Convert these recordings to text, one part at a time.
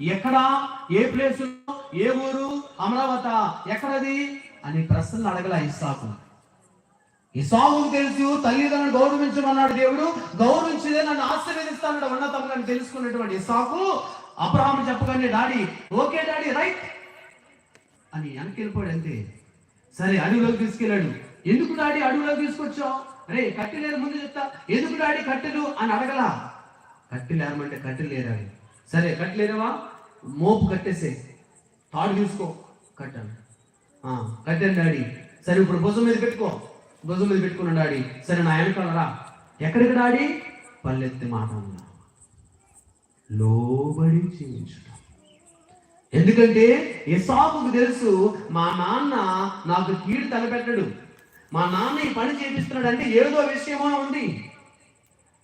ఎక్కడ? ఏ ప్లేస్? ఏ ఊరు? అమరావత ఎక్కడది? అని ప్రశ్నలు అడగల ఇస్సాకు. ఇసాకు తెలుసు తల్లిదండ్రులు గౌరవించమన్నాడు దేవుడు. గౌరవించిదే నన్ను ఆశీర్వదిస్తాడు ఉన్నతంగా తెలుసుకున్నటువంటి ఇసాకు అబ్రహాం చెప్పగానే డాడీ ఓకే డాడీ రైట్. అని వెనక్కి వెళ్ళిపోయాడు అంతే. సరే అడవిలోకి తీసుకెళ్ళాడు. ఎందుకు డాడీ అడవిలోకి తీసుకొచ్చావు? రే కట్టెలేరు ముందు చెప్తా. ఎందుకు డాడీ కట్టెలు? అని అడగలా. కట్టెలేరమంటే కట్టెలేరాలి సరే కట్టెలేరవా మోపు కట్టేసే. తాడు తీసుకో. కట్టాను కట్టాను డాడీ. సరే ఇప్పుడు భుజం మీద పెట్టుకో. భుజం మీద పెట్టుకున్నాను డాడీ. సరే నా వెనకాలరా ఎక్కడికి డాడీ? పల్లెత్తి మాట అన్నా. లోబడి జీవించడం ఎందుకంటే ఇసాకుకు తెలుసు మా నాన్న నాకు కీడు తలపెట్టడు. మా నాన్న ఈ పని చేపిస్తున్నాడు అంటే ఏదో విషయమో ఉంది.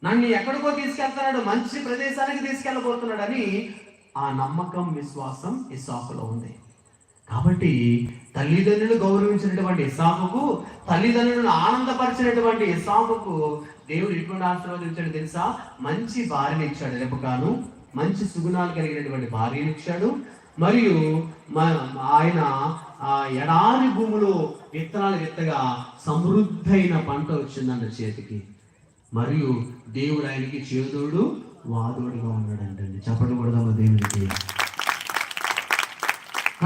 నన్ను ఎక్కడికో తీసుకెళ్తున్నాడు మంచి ప్రదేశానికి తీసుకెళ్ళబోతున్నాడు అని ఆ నమ్మకం విశ్వాసం ఇసాకులో ఉంది. కాబట్టి తల్లిదండ్రులు గౌరవించినటువంటి ఇసాకుకు తల్లిదండ్రులను ఆనందపరిచినటువంటి ఇసాకుకు దేవుడు ఎటువంటి ఆశీర్వదించాడు తెలుసా? మంచి భార్యని ఇచ్చాడు రేపుగాను. మంచి సుగుణాలు కలిగినటువంటి భార్యను ఇచ్చాడు. మరియు మ- ఆయన ఆ ఎడారి భూములో విత్తనాలు విత్తగా సమృద్ధైన పంట వచ్చిందన్న చేతికి. మరియు దేవుడు ఆయనకి చేదోడు వాదోడుగా ఉన్నాడంటండి. చెప్పడం కూడా దేవునికి?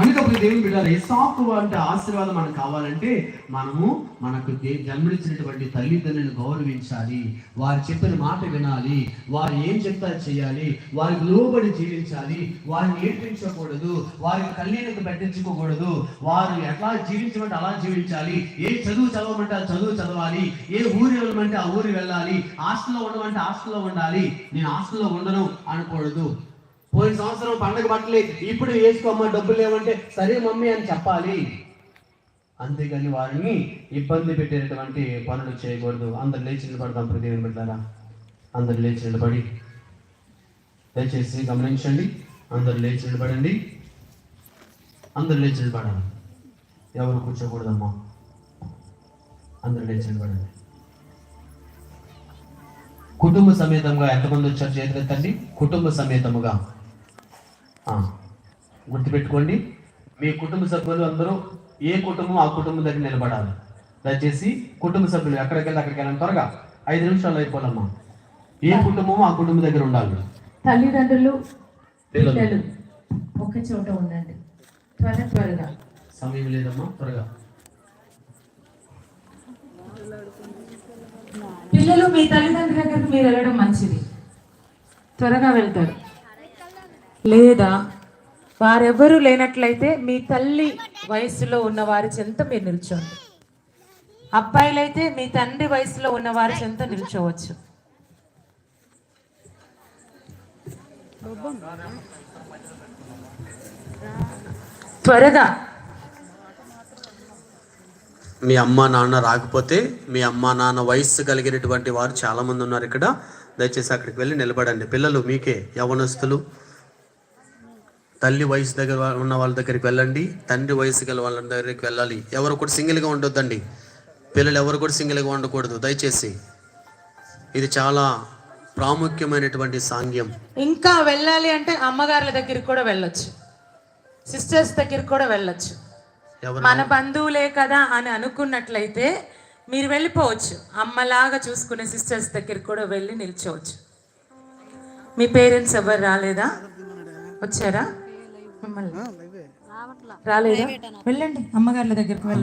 కనుక దేవుని బిడ్డారు ఇసాకు అంటే ఆశీర్వాదం మనకు కావాలంటే మనము మనకు జన్మనిచ్చినటువంటి తల్లిదండ్రులను గౌరవించాలి. వారు చెప్పిన మాట వినాలి. వారు ఏం చెప్తారు చేయాలి. వారికి లోబడి జీవించాలి. వారిని ఏడ్పించకూడదు. వారికి కళ్ళీలకు పెట్టించుకోకూడదు. వారు ఎట్లా జీవించమంటే అలా జీవించాలి. ఏ చదువు చదవమంటే చదువు చదవాలి. ఏ ఊరి వెళ్ళమంటే ఆ ఊరు వెళ్ళాలి. హాస్టల్లో ఉండమంటే హాస్టల్లో ఉండాలి. నేను హాస్టల్లో ఉండను అనకూడదు. పోయిన సంవత్సరం పండగ బట్టలే ఇప్పుడు వేసుకోమ్మా డబ్బులు లేవంటే సరే మమ్మీ అని చెప్పాలి. అంతేగాని వారిని ఇబ్బంది పెట్టేటటువంటి పనులు చేయకూడదు. అందరు లేచి నిలబడదాం ప్రదేవం పెట్టారా అందరు లేచి నిలబడి దయచేసి గమనించండి. అందరు లేచి నిలబడండి. అందరు లేచి నిలబడాలి. ఎవరు కూర్చోకూడదమ్మా? అందరు లేచి నిలబడండి. కుటుంబ సమేతంగా ఎంతమంది వచ్చారు చేతులెత్తండి? కుటుంబ సమేతముగా. గుర్తుపెట్టుకోండి మీ కుటుంబ సభ్యులు అందరూ ఏ కుటుంబం ఆ కుటుంబం దగ్గర నిలబడాలి. దయచేసి కుటుంబ సభ్యులు ఎక్కడికి వెళ్ళి అక్కడికి వెళ్ళండి త్వరగా. ఐదు నిమిషాలు అయిపోవాలమ్మా ఏ కుటుంబం ఆ కుటుంబం దగ్గర ఉండాలి. తల్లిదండ్రులు పిల్లలు. పిల్లలు ఒక చోట ఉండండి. త్వర త్వరగా. సమయం లేదమ్మా త్వరగా. పిల్లలు మీ తల్లిదండ్రుల దగ్గరకు మీరు వెళ్ళడం మంచిది. త్వరగా వెళ్తారు. లేదా వారెవ్వరూ లేనట్లయితే మీ తల్లి వయసులో ఉన్న వారి చెంత మీరు నిల్చోండి. అబ్బాయిలైతే మీ తండ్రి వయసులో ఉన్న వారి చెంత నిల్చోవచ్చు. త్వరగా. మీ అమ్మ నాన్న రాకపోతే మీ అమ్మ నాన్న వయస్సు కలిగినటువంటి వారు చాలా మంది ఉన్నారు ఇక్కడ. దయచేసి అక్కడికి వెళ్ళి నిలబడండి. పిల్లలు మీకే యవనస్తులు. తల్లి వయసు దగ్గర ఉన్న వాళ్ళ దగ్గరికి వెళ్ళండి. తండ్రి వయసు గల వాళ్ళ దగ్గరికి వెళ్ళాలి. ఎవరు కూడా సింగిల్గా ఉండొద్దండి. పిల్లలు ఎవరు కూడా సింగిల్గా ఉండకూడదు. దయచేసి ఇది చాలా ప్రాముఖ్యమైనటువంటి సాంగ్యం. ఇంకా వెళ్ళాలి అంటే అమ్మగారుల దగ్గరికి కూడా వెళ్ళొచ్చు. సిస్టర్స్ దగ్గరికి కూడా వెళ్ళొచ్చు. మన బంధువులే కదా అని అనుకున్నట్లయితే మీరు వెళ్ళిపోవచ్చు. అమ్మలాగా చూసుకునే సిస్టర్స్ దగ్గరికి కూడా వెళ్ళి నిల్చోవచ్చు. మీ పేరెంట్స్ ఎవరు రాలేదా? వచ్చారా? మిమ్మల్ని. రాలేదా? వెళ్ళండి అమ్మగారుల దగ్గరికి వెళ్ళండి.